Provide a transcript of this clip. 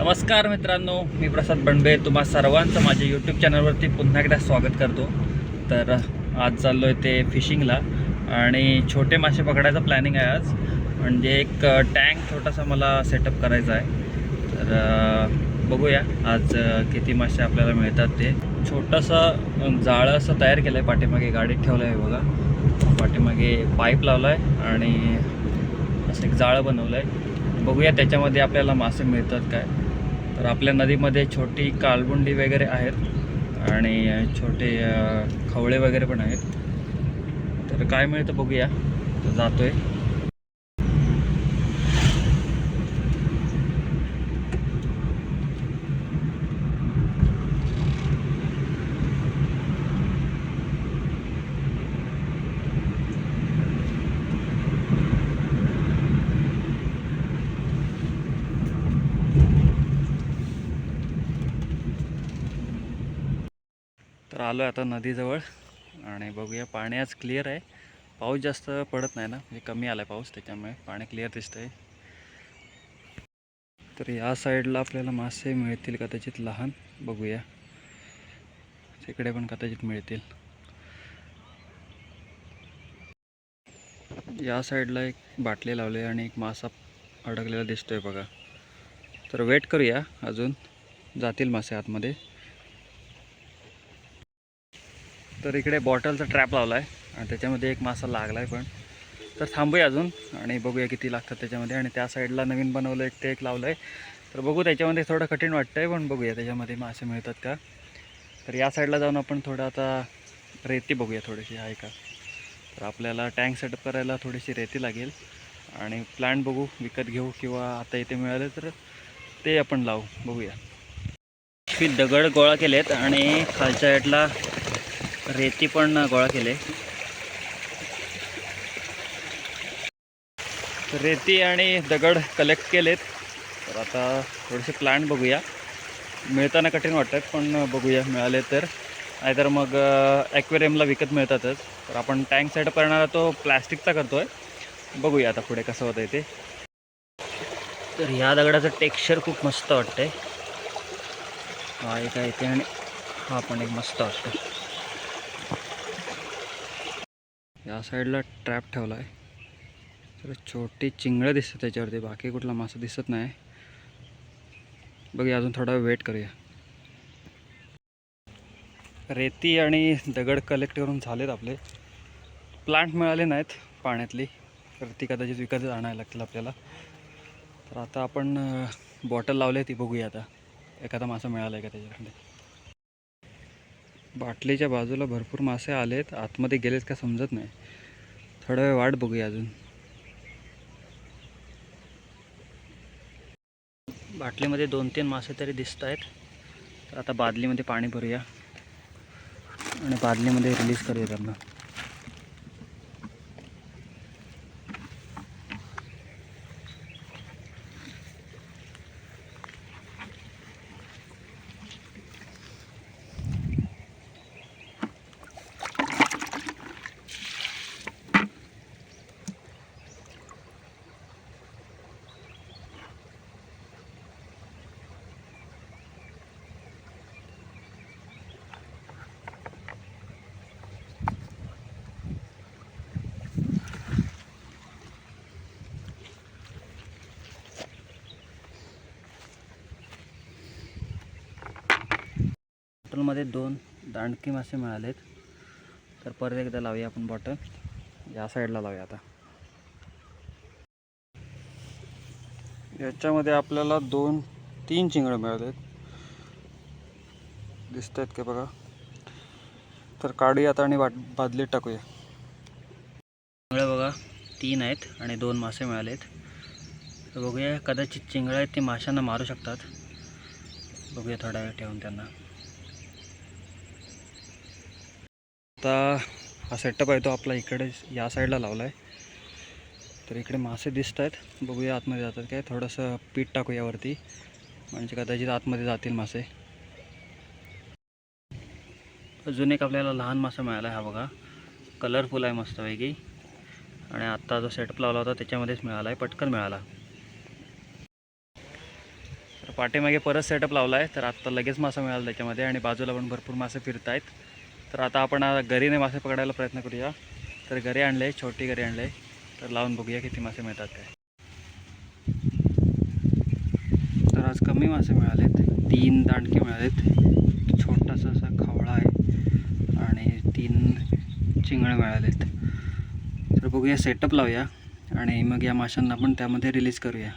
नमस्कार मित्रांनो मी प्रसाद बंडबे तुम्हा सर्वांचं माझ्या यूट्यूब चॅनलवरती पुन्हा एकदा स्वागत करतो. तर आज चाललो आहे ते फिशिंगला आणि छोटे मासे पकडायचं प्लॅनिंग आहे आज. म्हणजे एक टँक छोटासा मला सेटअप करायचा आहे. तर बघूया आज किती मासे आपल्याला मिळतात ते. छोटंसं जाळं असं तयार केलं आहे पाठीमागे गाडीत ठेवलं आहे बघा. पाठीमागे पाईप लावला आहे आणि असं एक जाळं बनवलं आहे बघूया त्याच्यामध्ये आपल्याला मासे मिळतात काय. तर आपल्या नदीमध्ये छोटी कालबुंडी वगैरे आहेत आणि छोटे खवळे वगैरे पण आहेत. तर काय मिळतं बघूया. तर आहे तर आलो आता नदीजवळ. आणि बघूया पाणी आज क्लिअर आहे. पाऊस जास्त पडत नाही ना? म्हणजे कमी आला आहे पाऊस त्याच्यामुळे पाणी क्लिअर दिसतंय. तर या साईडला आपल्याला मासे मिळतील कदाचित लहान. बघूया. तिकडे पण कदाचित मिळतील. या साईडला एक बाटली लावली आणि एक मासा अडकलेला दिसतोय बघा. तर वेट करूया अजून. जातील मासे आतमध्ये. तर इकडे बॉटलचा ट्रॅप लावला आहे आणि त्याच्यामध्ये एक मासा लागला आहे पण. तर थांबूया अजून आणि बघूया किती लागतात त्याच्यामध्ये. आणि त्या साईडला नवीन बनवलं एक ते एक लावलं आहे तर बघू त्याच्यामध्ये थोडं कठीण वाटतं आहे पण बघूया त्याच्यामध्ये मासे मिळतात का. तर या साईडला जाऊन आपण थोडं आता रेती बघूया थोडीशी. आहे का तर आपल्याला टँक सेटअप करायला थोडीशी रेती लागेल. आणि प्लांट बघू विकत घेऊ किंवा आता इथे मिळाले तर ते आपण लावू बघूया. दगड गोळा केलेत आणि खालच्या साईडला रेती पण गोळा केले. रेती आणि दगड कलेक्ट केलेत. तर आता थोडेसे प्लांट बघूया. मिळताना कठीण वाटतात पण बघूया मिळाले तर. नाहीतर मग ॲक्वेरियमला विकत मिळतातच. तर आपण टँक सेटअप करणारा तो प्लॅस्टिकचा करतो आहे बघूया आता पुढे कसं होतं ते. तर ह्या दगडाचं टेक्स्चर खूप मस्त वाटतंय. हा एक आहे ते आणि हा पण एक मस्त वाटतं या साईडला ट्रॅप ठेवला आहे तर छोटी चिंगळं दिसतं त्याच्यावरती बाकी कुठला मासा दिसत नाही. बघूया अजून थोडा वेट करूया. रेती आणि दगड कलेक्ट करून झालेत आपले. प्लांट मिळाले नाहीत पाण्यातली. तर ती कदाचित विकत आणायला लागतील आपल्याला. तर आता आपण बॉटल लावली ती बघूया आता. एखादा मासा मिळाला आहे का त्याच्याकडे बाटलीच्या बाजूला भरपूर मासे आलेत. आतमध्ये गेलेत का समजत नाही. थोडा वेळ वाट बघूया अजून. बाटलीमध्ये दोन तीन मासे तरी दिसत आहेत. तर आता बादलीमध्ये पाणी भरूया. आणि बादलीमध्ये रिलीज करूया त्यांना. बॉटलमध्ये दोन दांडकी मासे मिळालेत. तर परत एकदा लावूया आपण बॉटल या साईडला लावूया आता. याच्यामध्ये आपल्याला दोन तीन चिंगडं मिळालेत. दिसत आहेत का बघा? तर काढूया आता आणि बाट बादलीत टाकूया. चिंगळं बघा तीन आहेत आणि दोन मासे मिळालेत. तर बघूया कदाचित चिंगळं आहेत ते माशांना मारू शकतात. बघूया थोडा वेळ ठेवून त्यांना. आता हा सेटअप आहे तो आपला इकडे या साईडला लावला आहे तर इकडे मासे दिसत आहेत बघूया आतमध्ये जातात काय. थोडंसं पीठ टाकू यावरती. म्हणजे कदाचित आतमध्ये जातील मासे. अजून एक आपल्याला लहान मासा मिळाला आहे हा बघा. कलरफुल आहे मस्तपैकी. आणि आत्ता जो सेटअप लावला होता त्याच्यामध्येच मिळाला आहे पटकन मिळाला. तर तर पाठीमागे परत सेटअप लावला आहे तर आत्ता लगेच मासा मिळाला त्याच्यामध्ये. आणि बाजूला पण भरपूर मासे फिरत आहेत तर आता आपण गरीने मासे पकडायला प्रयत्न करूया. तर गरी आणले छोटी गरी आणले. तर लावून बघूया किती मासे मिळतात काय. तर आज कमी मासे मिळालेत. तीन दांडके मिळालेत. छोटासा असा खवळा आहे. आणि तीन चिंगळे मिळालेत. तर बघूया सेटअप लावूया. आणि मग या माशांना आपण त्यामध्ये रिलीज करूया.